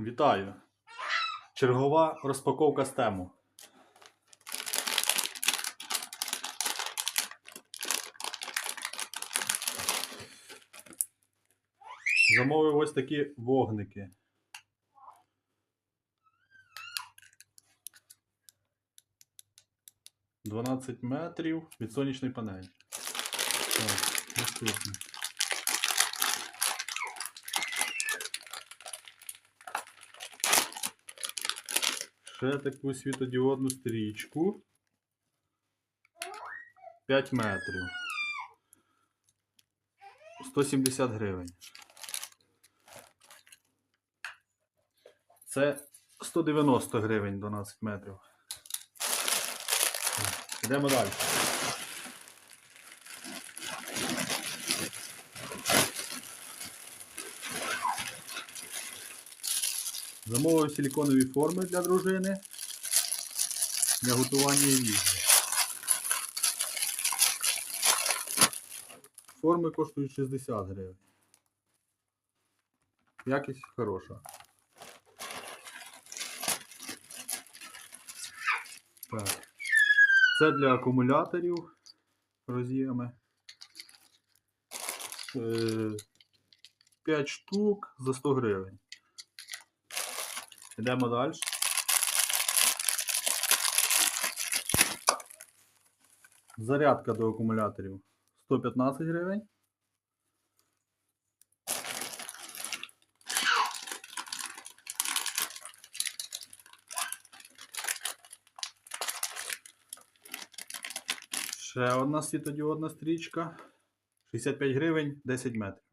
Вітаю! Чергова розпаковка з тему. Замовив ось такі вогники. Дванадцять метрів від сонячної панелі. Так, наступне. Ще таку світодіодну стрічку. 5 метрів. 170 гривень. Це 190 гривень 12 метрів. Йдемо далі. Замовив силіконові форми для дружини для готування їжі. Форми коштують 60 гривень. Якість хороша. Так. Це для акумуляторів роз'єми. 5 штук за 100 гривень. Йдемо далі. Зарядка до акумуляторів 115 гривень. Ще одна світодіодна стрічка. 65 гривень 10 метрів.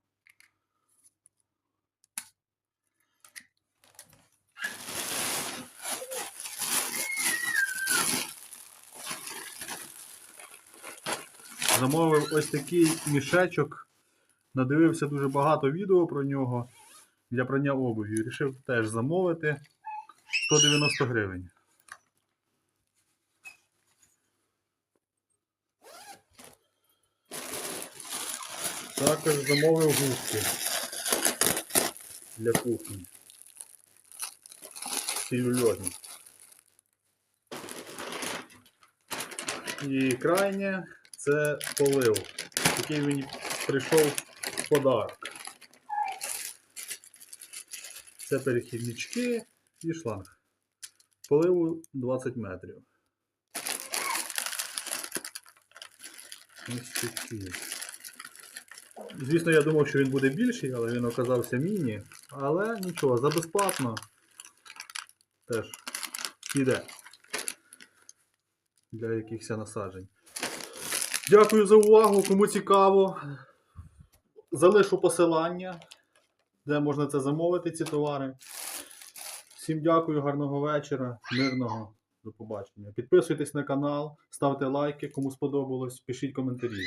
Замовив ось такий мішечок. Надивився дуже багато відео про нього для прання обуві. Рішив теж замовити 190 гривень. Також замовив губки для кухні. Целюльозні. І крайнє це полив, який мені прийшов в подарок. Це перехіднички і шланг. Поливу 20 метрів. Ось такі. Звісно, я думав, що він буде більший, але він оказався міні. Але нічого, за безплатно теж піде для якихось насаджень. Дякую за увагу. Кому цікаво, залишу посилання, де можна це замовити, ці товари. Всім дякую, гарного вечора, мирного. До побачення. Підписуйтесь на канал, ставте лайки, кому сподобалось, пишіть коментарі.